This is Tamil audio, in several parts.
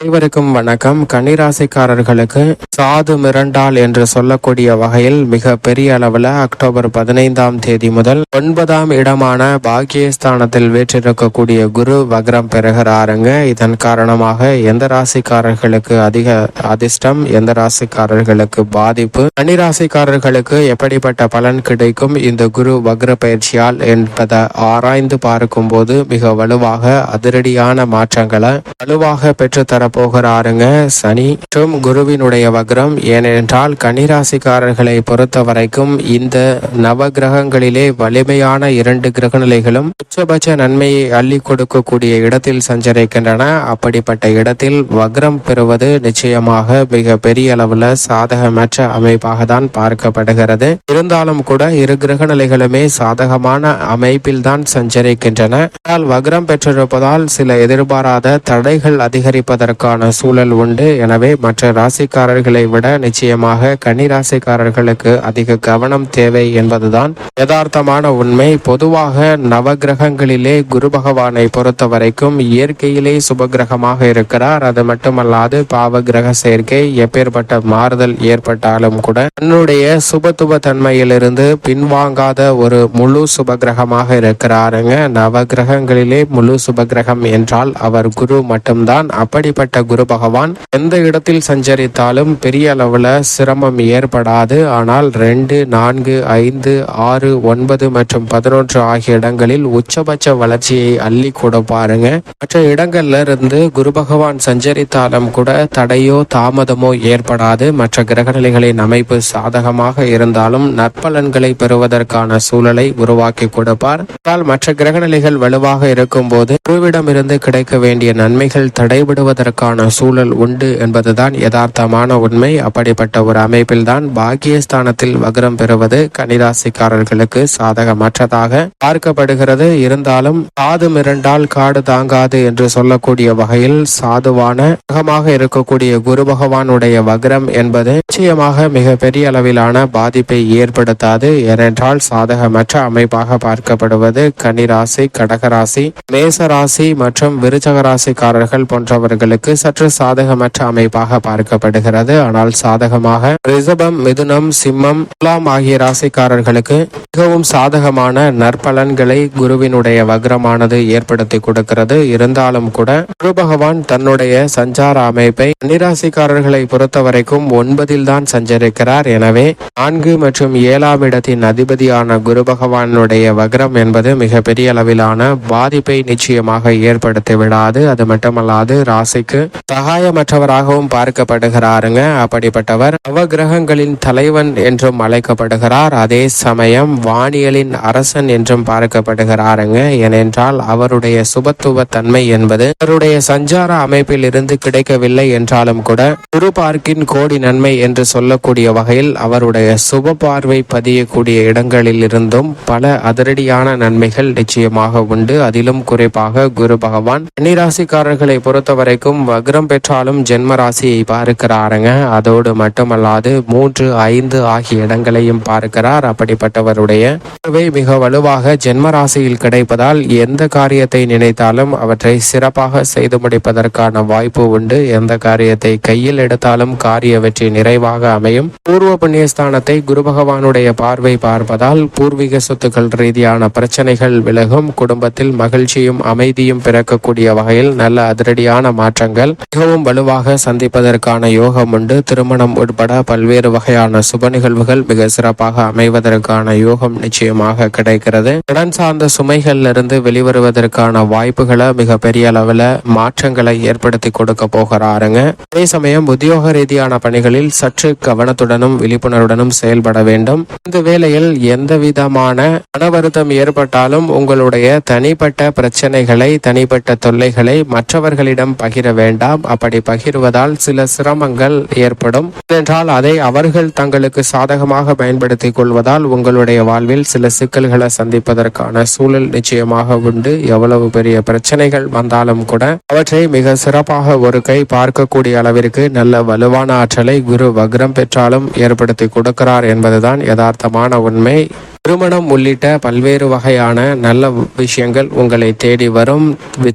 அனைவருக்கும் வணக்கம். கன்னிராசிக்காரர்களுக்கு சாது மிரண்டால் என்று சொல்லக்கூடிய வகையில் மிக பெரிய அளவுல அக்டோபர் பதினைந்தாம் தேதி முதல் ஒன்பதாம் இடமான பாக்கியஸ்தானத்தில் வீற்றிருக்கக்கூடிய குரு வக்ரம் பெறுகிறாருங்க. இதன் காரணமாக எந்த ராசிக்காரர்களுக்கு அதிக அதிர்ஷ்டம் எந்த ராசிக்காரர்களுக்கு பாதிப்பு கன்னிராசிக்காரர்களுக்கு எப்படிப்பட்ட பலன் கிடைக்கும் இந்த குரு வக்ர பயிற்சியால் என்பதை ஆராய்ந்து பார்க்கும்போது மிக வலுவாக அதிரடியான மாற்றங்களை வலுவாக பெற்றுத்தர போகிறாருங்க சனி மற்றும் குருவினுடைய வக்ரம் ஏனென்றால் கன்னிராசிக்காரர்களை பொறுத்த வரைக்கும் இந்த நவ கிரகங்களிலே வலிமையான இரண்டு கிரகநிலைகளும் உச்சபட்ச நன்மையை அள்ளி கொடுக்கக்கூடிய இடத்தில் சஞ்சரிக்கின்றன. அப்படிப்பட்ட இடத்தில் வக்ரம் பெறுவது நிச்சயமாக மிக பெரிய அளவுல சாதகமற்ற அமைப்பாக தான் பார்க்கப்படுகிறது. இருந்தாலும் கூட இரு கிரகநிலைகளுமே சாதகமான அமைப்பில் தான் சஞ்சரிக்கின்றன. ஆனால் வக்ரம் பெற்றிருப்பதால் சில எதிர்பாராத தடைகள் அதிகரிப்பதற்கு அதிகரிப்பதற்கான சூழல் உண்டு. எனவே மற்ற ராசிக்காரர்களை விட நிச்சயமாக கன்னி ராசிக்காரர்களுக்கு அதிக கவனம் தேவை என்பதுதான் யதார்த்தமான உண்மை. பொதுவாக நவகிரகங்களிலே குரு பகவானை பொறுத்த வரைக்கும் இயற்கையிலே சுபகிரகமாக இருக்கிறார். அது மட்டுமல்லாது பாவ கிரக சேர்க்கை எப்பேற்பட்ட மாறுதல் ஏற்பட்டாலும் கூட தன்னுடைய சுபத்துவ தன்மையிலிருந்து பின்வாங்காத ஒரு முழு சுபகிரகமாக இருக்கிறாருங்க. நவகிரகங்களிலே முழு சுபகிரகம் என்றால் அவர் குரு மட்டும்தான். அப்படிப்பட்ட குரு பகவான் எந்த இடத்தில் சஞ்சரித்தாலும் பெரிய அளவுல சிரமம் ஏற்படாது. ஆனால் ரெண்டு நான்கு ஐந்து ஆறு ஒன்பது மற்றும் பதினொன்று ஆகிய இடங்களில் உச்சபட்ச வளர்ச்சியை அள்ளி கொடுப்பாருங்க மற்ற இடங்கள்ல இருந்து குரு பகவான் சஞ்சரித்தாலும் கூட தடையோ தாமதமோ ஏற்படாது. மற்ற கிரகநிலைகளின் அமைப்பு சாதகமாக இருந்தாலும் நற்பலன்களை பெறுவதற்கான சூழலை உருவாக்கி கொடுப்பார். ஆனால் மற்ற கிரகநிலைகள் வலுவாக இருக்கும்போது குருவிடமிருந்து கிடைக்க வேண்டிய நன்மைகள் தடைபடுவதற்கு தடைபடுவதற்கான சூழல் உண்டு என்பதுதான் யதார்த்தமான உண்மை. அப்படிப்பட்ட ஒரு அமைப்பில்தான் பாக்கியஸ்தானத்தில் வக்ரம் பெறுவது கன்னிராசிக்காரர்களுக்கு சாதகமற்றதாக பார்க்கப்படுகிறது. இருந்தாலும் சாது மிரண்டால் காடு தாங்காது என்று சொல்லக்கூடிய வகையில் சாதுவான கிரகமாக இருக்கக்கூடிய குரு பகவானுடைய வக்ரம் என்பது நிச்சயமாக மிக பெரிய அளவிலான பாதிப்பை ஏற்படுத்தாது. ஏனென்றால் சாதகமற்ற அமைப்பாக பார்க்கப்படுவது கனிராசி கடகராசி மேசராசி மற்றும் விருச்சகராசிக்காரர்கள் போன்றவர்களுக்கு போன்றவர்களுக்கு சற்று சாதகமற்ற அமைப்பாக பார்க்கப்படுகிறது. ஆனால் சாதகமாக ரிஷபம் மிதுனம் சிம்மம் துலாம் ஆகிய ராசிக்காரர்களுக்கு மிகவும் சாதகமான நற்பலன்களை குருவினுடைய வக்ரமானது ஏற்படுத்தி கொடுக்கிறது. இருந்தாலும் கூட குரு பகவான் தன்னுடைய சஞ்சார அமைப்பை கன்னிராசிக்காரர்களை பொறுத்த வரைக்கும் ஒன்பதில் தான் சஞ்சரிக்கிறார். எனவே நான்கு மற்றும் ஏழாம் இடத்தின் அதிபதியான குரு பகவானுடைய வக்ரம் என்பது மிக பெரிய அளவிலான பாதிப்பை நிச்சயமாக ஏற்படுத்தி விடாது. அது மட்டுமல்லாது ராசிக்கு சகாயமற்றவராகவும் பார்க்கப்படுகிறாருங்க. அப்படிப்பட்டவர் நவகிரகங்களின் தலைவன் என்றும் அழைக்கப்படுகிறார். அதே சமயம் வானியலின் அரசன் என்றும் பார்க்கப்படுகிறாருங்க. ஏனென்றால் அவருடைய சுபத்துவ தன்மை என்பது அவருடைய சஞ்சார அமைப்பில் இருந்து கிடைக்கவில்லை என்றாலும் கூட குரு பார்க்கின் கோடி நன்மை என்று சொல்லக்கூடிய வகையில் அவருடைய சுப பார்வை பதியக்கூடிய இடங்களில் இருந்தும் பல அதிரடியான நன்மைகள் நிச்சயமாக உண்டு. அதிலும் குறிப்பாக குரு பகவான் கன்னிராசிக்காரர்களை பொறுத்த வரைக்கும் வக்ரம் பெற்றாலும் ஜென்ம ராசியை பார்க்கிறாருங்க. அதோடு மட்டுமல்லாது மூன்று ஐந்து ஆகிய இடங்களையும் பார்க்கிறார் அப்படிப்பட்டவருடைய பார்வை மிக வலுவாக ஜென்ம ராசியில் கிடைப்பதால் எந்த காரியத்தை நினைத்தாலும் அவற்றை சிறப்பாக செய்து முடிப்பதற்கான வாய்ப்பு உண்டு. எந்த காரியத்தை கையில் எடுத்தாலும் காரிய வெற்றி நிறைவாக அமையும். பூர்வ புண்ணியஸ்தானத்தை குரு பகவானுடைய பார்வை பார்ப்பதால் பூர்வீக சொத்துக்கள் ரீதியான பிரச்சனைகள் விலகும். குடும்பத்தில் மகிழ்ச்சியும் அமைதியும் பிறக்கக்கூடிய வகையில் நல்ல அதிரடியான மாற்றங்கள் மிகவும் வலுவாக சந்திப்பதற்கான யோகம் உண்டு. திருமணம் உட்பட பல்வேறு வகையான சுப நிகழ்வுகள் மிக சிறப்பாக அமைவதற்கான யோகம் நிச்சயமாக கிடைக்கிறது. கடன் சார்ந்த சுமைகள்ல இருந்து வெளிவருவதற்கான வாய்ப்புகளை மிக பெரிய அளவுல மாற்றங்களை ஏற்படுத்தி கொடுக்க போகிறாருங்க. அதே சமயம் உத்தியோக ரீதியான பணிகளில் சற்று கவனத்துடனும் விழிப்புணர்வுடனும் செயல்பட வேண்டும். இந்த வேளையில் எந்த விதமான மன வருத்தம் ஏற்பட்டாலும் உங்களுடைய தனிப்பட்ட பிரச்சனைகளை தனிப்பட்ட தொல்லைகளை மற்றவர்களிடம் பகிர வேண்டாம். அப்படி பகிர்வதால் சில சிரமங்கள் ஏற்படும். என்றால் அதை அவர்கள் தங்களுக்கு சாதகமாக பயன்படுத்திக் கொள்வதால் உங்களுடைய வாழ்வில் சில சிக்கல்களை சந்திப்பதற்கான சூழல் நிச்சயமாக உண்டு. எவ்வளவு பெரிய பிரச்சனைகள் வந்தாலும் கூட அவற்றை மிக சிறப்பாக ஒரு கை பார்க்கக்கூடிய அளவிற்கு நல்ல வலுவான ஆற்றலை குரு வக்ரம் பெற்றாலும் ஏற்படுத்தி கொடுக்கிறார் என்பதுதான் யதார்த்தமான உண்மை. திருமணம் உள்ளிட்ட பல்வேறு வகையான நல்ல விஷயங்கள் உங்களை தேடி வரும்.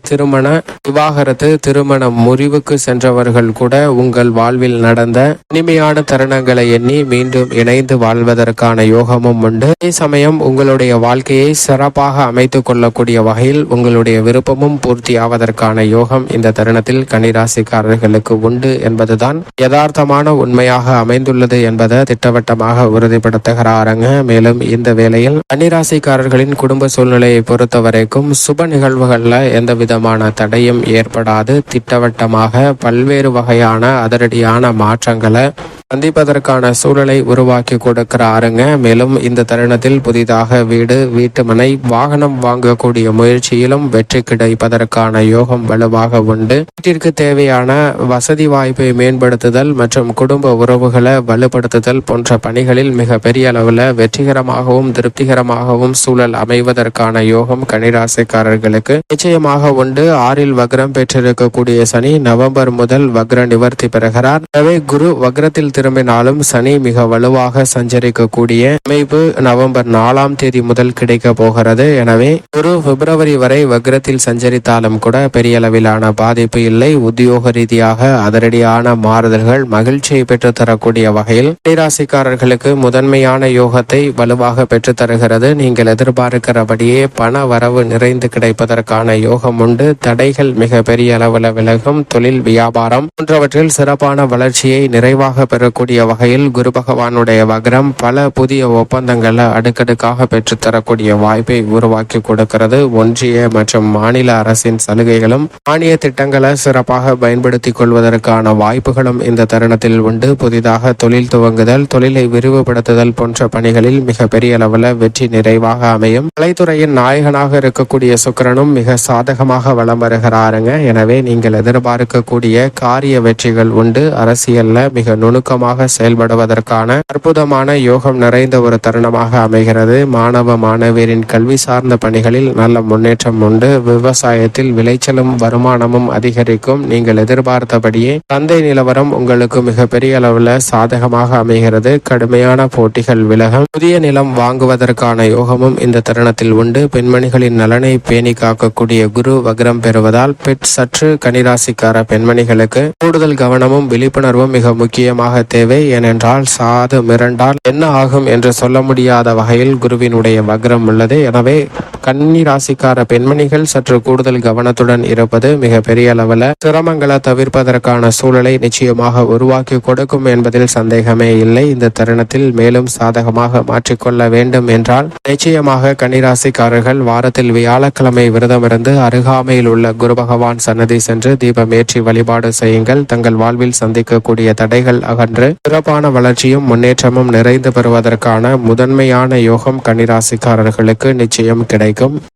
திருமண விவாகரத்து திருமணம் முறிவுக்கு சென்றவர்கள் கூட உங்கள் வாழ்வில் நடந்த இனிமையான தருணங்களை எண்ணி மீண்டும் இணைந்து வாழ்வதற்கான யோகமும் உண்டு. அதே சமயம் உங்களுடைய வாழ்க்கையை சிறப்பாக அமைத்துக் கொள்ளக்கூடிய வகையில் உங்களுடைய விருப்பமும் பூர்த்தி ஆவதற்கான யோகம் இந்த தருணத்தில் கனிராசிக்காரர்களுக்கு உண்டு என்பதுதான் யதார்த்தமான உண்மையாக அமைந்துள்ளது என்பதை திட்டவட்டமாக உறுதிப்படுத்துகிறாருங்க. மேலும் இந்த வேளையில் கன்னிராசிக்காரர்களின் குடும்ப சூழ்நிலையை பொறுத்த வரைக்கும் சுப நிகழ்வுகள்ல எந்த விதமான தடையும் ஏற்படாது. திட்டவட்டமாக பல்வேறு வகையான அதிரடியான மாற்றங்களை சந்திப்பதற்கான சூழலை உருவாக்கி கொடுக்கிறாருங்க. மேலும் இந்த தருணத்தில் புதிதாக வீடு வீட்டு மனை வாகனம் வாங்கக்கூடிய முயற்சியிலும் வெற்றி கிடைப்பதற்கான யோகம் வலுவாக உண்டு. வீட்டிற்கு தேவையான வசதி வாய்ப்பை மேம்படுத்துதல் மற்றும் குடும்ப உறவுகளை வலுப்படுத்துதல் போன்ற பணிகளில் மிக பெரிய அளவில் வெற்றிகரமாகவும் திருப்திகரமாகவும் சூழல் அமைவதற்கான யோகம் கனிராசிக்காரர்களுக்கு நிச்சயமாக உண்டு. ஆறில் வக்ரம் பெற்றிருக்கக்கூடிய சனி நவம்பர் முதல் வக்ர நிவர்த்தி பெறுகிறார். எனவே குரு வக்ரத்தில் திரும்பினாலும் சனி மிக வலுவாக சஞ்சரிக்கக்கூடிய அமைப்பு நவம்பர் நாலாம் தேதி முதல் கிடைக்க போகிறது. எனவே குரு பிப்ரவரி வரை வக்ரத்தில் சஞ்சரித்தாலும் கூட பெரிய அளவிலான பாதிப்பு இல்லை. உத்தியோக ரீதியாக அதிரடியான மாறுதல்கள் மகிழ்ச்சியை பெற்று தரக்கூடிய வகையில் ராசிக்காரர்களுக்கு முதன்மையான யோகத்தை வலுவாக பெற்று தருகிறது. நீங்கள் எதிர்பார்க்கிறபடியே பண வரவு நிறைந்து கிடைப்பதற்கான யோகம் உண்டு. தடைகள் மிக பெரிய அளவில் விலகும். தொழில் வியாபாரம் போன்றவற்றில் சிறப்பான வளர்ச்சியை நிறைவாக பெறக்கூடிய வகையில் குரு பகவானுடைய வக்ரம் பல புதிய ஒப்பந்தங்களை அடுக்கடுக்காக பெற்றுத்தரக்கூடிய வாய்ப்பை உருவாக்கி கொடுக்கிறது. ஒன்றிய மற்றும் மாநில அரசின் சலுகைகளும் மானிய திட்டங்களை சிறப்பாக பயன்படுத்திக் கொள்வதற்கான வாய்ப்புகளும் இந்த தருணத்தில் உண்டு. புதிதாக தொழில் துவங்குதல் தொழிலை விரிவுபடுத்துதல் போன்ற பணிகளில் மிக பெரிய அளவில் வெற்றி நிறைவாக அமையும். கலைத்துறையின் நாயகனாக இருக்கக்கூடிய சுக்கிரனும் மிக சாதகமாக வலம் வருகிறாருங்க. எனவே நீங்கள் எதிர்பார்க்கக்கூடிய காரிய வெற்றிகள் உண்டு. அரசியல்ல மிக நுணுக்க நுணுக்கமாக செயல்படுவதற்கான அற்புதமான யோகம் நிறைந்த ஒரு தருணமாக அமைகிறது. மாணவ மாணவியரின் கல்வி சார்ந்த பணிகளில் நல்ல முன்னேற்றம் உண்டு. விவசாயத்தில் விளைச்சலும் வருமானமும் அதிகரிக்கும். நீங்கள் எதிர்பார்த்தபடியே சந்தை நிலவரம் உங்களுக்கு மிகப்பெரிய அளவில் சாதகமாக அமைகிறது. கடுமையான போட்டிகள் விலகும். புதிய நிலம் வாங்குவதற்கான யோகமும் இந்த தருணத்தில் உண்டு. பெண்மணிகளின் நலனை பேணி காக்கக்கூடிய குரு வக்ரம் பெறுவதால் பெட் சற்று கனிராசிக்கார பெண்மணிகளுக்கு கூடுதல் கவனமும் விழிப்புணர்வும் மிக முக்கியமாக தேவை ஏனென்றால் சாது மிரண்டால் என்ன ஆகும் என்று சொல்ல முடியாத வகையில் குருவினுடைய வக்ரம் உள்ளது. எனவே கன்னி ராசிக்கார பெண்மணிகள் சற்று கூடுதல் கவனத்துடன் இருப்பது மிக பெரிய அளவில் சிரமங்களை தவிர்ப்பதற்கான சூழலை நிச்சயமாக உருவாக்கி கொடுக்கும் என்பதில் சந்தேகமே இல்லை. இந்த தருணத்தில் மேலும் சாதகமாக மாற்றிக்கொள்ள வேண்டும் என்றால் நிச்சயமாக கன்னிராசிக்காரர்கள் வாரத்தில் வியாழக்கிழமை விரதமிருந்து அருகாமையில் உள்ள குரு பகவான் சன்னதி சென்று தீபம் ஏற்றி வழிபாடு செய்யுங்கள். தங்கள் வாழ்வில் சந்திக்கக்கூடிய தடைகள் அகன்று சிறப்பான வளர்ச்சியும் முன்னேற்றமும் நிறைந்து பெறுவதற்கான முதன்மையான யோகம் கன்னிராசிக்காரர்களுக்கு நிச்சயம் கிடைக்கும்.